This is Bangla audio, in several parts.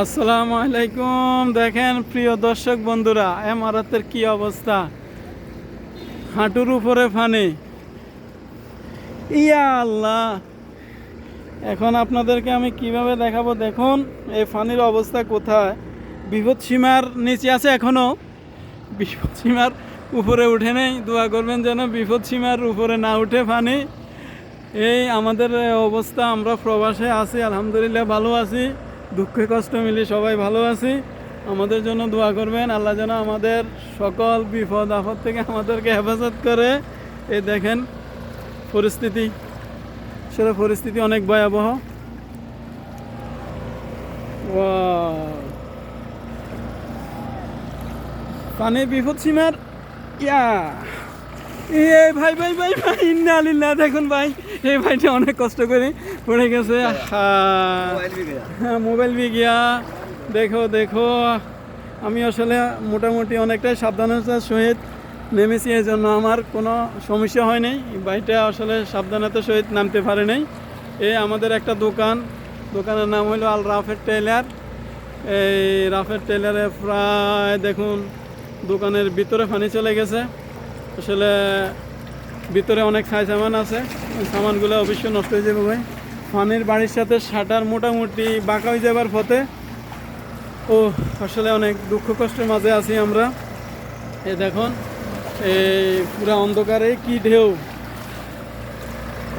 আসসালামু আলাইকুম। দেখেন, প্রিয় দর্শক বন্ধুরা, এমারাতের কি অবস্থা? হাঁটুর উপরে ফানি। ইয়া আল্লাহ। এখন আপনাদেরকে আমি কীভাবে দেখাবো? দেখুন, এই ফানির অবস্থা কোথায়? বিপদ সীমার নিচে আছে এখনও বিপদ সীমার উপরে উঠে নেই। দোয়া করবেন যেন বিপদ সীমার উপরে না উঠে ফানি। এই আমাদের অবস্থা, আমরা প্রবাসে আছি, আলহামদুলিল্লাহ ভালো আছি। দুঃখে কষ্ট মিলে সবাই ভালো আছি। আমাদের জন্য দোয়া করবেন। আল্লাহ যেন আমাদের সকল বিপদ, আপদ থেকে আমাদেরকে হেফাজত করে। এই দেখেন পরিস্থিতি। সেটা পরিস্থিতি অনেক ভয়াবহ! পানির বিপদ সীমার ইয়া। এ ভাই ভাই ভাই ভাই, ইন্না দেখুন ভাই। এই ভাইটা অনেক কষ্ট করে পড়ে গেছে। হ্যাঁ মোবাইল বিগিয়া দেখো দেখো। আমি আসলে মোটামুটি অনেকটাই সাবধানতার সহিত নেমেছি এই জন্য আমার কোনো সমস্যা হয় নাই বাইকটা আসলে সাবধানতার সহিত নামতে পারে নাই। এই আমাদের একটা দোকান। দোকানের নাম হলো আল রাফের টেলার এই রাফের টেলারে প্রায় দেখুন দোকানের ভিতরে পানি চলে গেছে। আসলে ভিতরে অনেক ছাই সামান আছে সামানগুলো অবশ্যই নষ্ট হয়ে যাবে ভাই। পানির বাড়ির সাথে শাটার মোটামুটি বাঁকা হয়ে যাবার পথে। ও আসলে অনেক দুঃখ কষ্টের মাঝে আছি আমরা। এ দেখুন এই পুরা অন্ধকারে কি ঢেউ।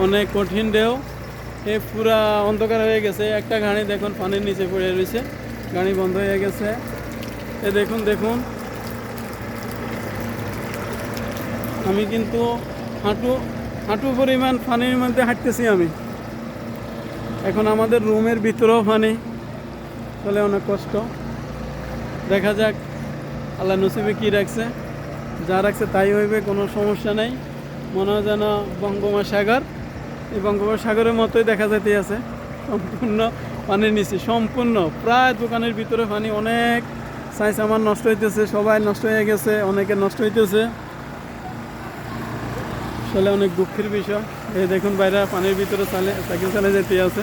অনেক কঠিন ঢেউ। এ পুরা অন্ধকার হয়ে গেছে। একটা গাড়ি দেখুন পানির নিচে পড়ে রয়েছে। গাড়ি বন্ধ হয়ে গেছে। এ দেখুন দেখুন। আমি কিন্তু হাঁটু হাঁটু পরিমাণ, পানির মধ্যে হাঁটতেছি আমি। এখন আমাদের রুমের ভিতরেও পানি। তাহলে অনেক কষ্ট। দেখা যাক আল্লাহ নসিবে কী রাখছে। যা রাখছে তাই হইবে, কোনো সমস্যা নেই। মনে হয় যেন বঙ্গোপসাগর। এই বঙ্গোপসাগরের মতোই দেখা যেতে আছে। সম্পূর্ণ পানির নিচে, সম্পূর্ণ। প্রায় দোকানের ভিতরে পানি অনেক। সাইজ আমার নষ্ট হইতেছে, সবাই নষ্ট হয়ে গেছে অনেকে নষ্ট হইতেছে। আসলে অনেক দুঃখের বিষয়। এই দেখুন বাইরে পানির ভিতরে চালে সাইকেল চালে যেতে আছে।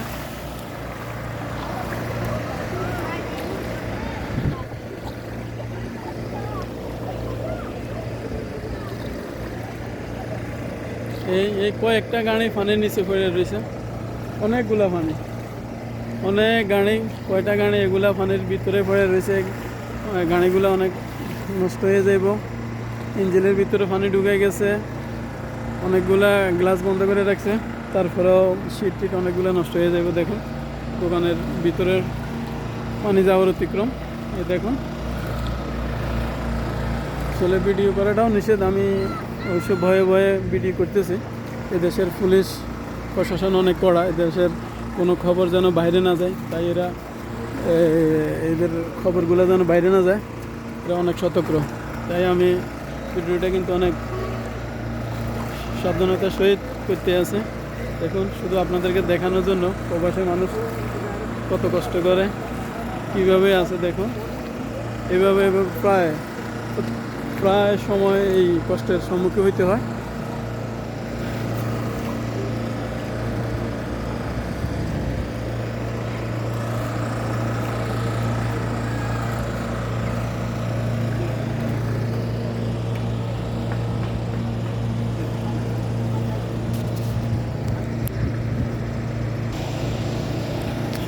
এই এই কয়েকটা গাড়ি পানির নিচে পড়ে রয়েছে। অনেকগুলা পানি। অনেক গাড়ি, কয়টা গাড়ি এগুলা পানির ভিতরে পড়ে রয়েছে। গাড়িগুলো অনেক নষ্ট হয়ে যাইব। ইঞ্জিনের ভিতরে পানি ঢুকে গেছে। অনেকগুলা গ্লাস বন্ধ করে রাখছে। তারপরেও সিট টিট অনেকগুলো নষ্ট হয়ে যাবে দেখুন। দোকানের ভিতরের পানি যাওয়ার অতিক্রম, এই দেখুন। আসলে ভিডিও করাটাও নিষেধ, আমি অবশ্য ভয়ে ভয়ে ভিডিও করতেছি। এদেশের পুলিশ, প্রশাসন অনেক কড়া, এদেশের কোনো খবর যেন বাইরে না যায়, তাই এরা এদের খবরগুলো যেন বাইরে না যায়, এরা অনেক সতর্ক। তাই আমি ভিডিওটা কিন্তু অনেক সাবধানতার সহিত করতে আছে। দেখুন, শুধু আপনাদেরকে দেখানোর জন্য প্রবাসী মানুষ কত কষ্ট করে, কীভাবে আছে দেখুন। এভাবে প্রায় প্রায় সময় এই কষ্টের সম্মুখীন হইতে হয়।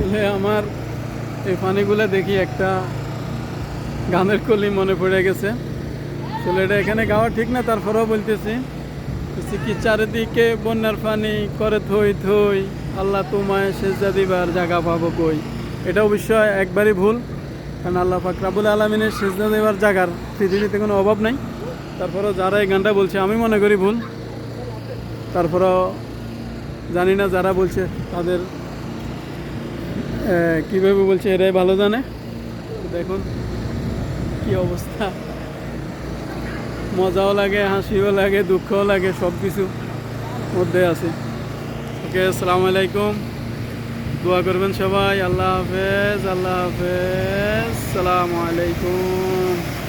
আসলে আমার এই পানিগুলো দেখি একটা গানের কলি মনে পড়ে গেছে। আসলে এটা এখানে গাওয়া ঠিক না, তারপরেও বলতেছি। কি, চারিদিকে বন্যার পানি, করে থই থই, আল্লাহ তোমায় সেজা দিবার জায়গা পাবো কই? এটা অবশ্যই একবারই ভুল, কারণ আল্লাহ ফাকরাবুল আলমিনের সেজদা দেওয়ার জায়গার পৃথিবীতে কোনো অভাব নাই। তারপরেও যারা এই গানটা বলছে, আমি মনে করি ভুল। তারপরেও জানি না যারা বলছে তাদের কীভাবে বলছে? এরাই ভালো জানে? দেখুন কি অবস্থা। মজাও লাগে, হাসিও লাগে, দুঃখও লাগে সব কিছু মধ্যে আছে। ওকে, আসসালামু আলাইকুম। দোয়া করবেন সবাই। আল্লাহ হাফেজ আল্লাহ হাফেজ। সালামু আলাইকুম।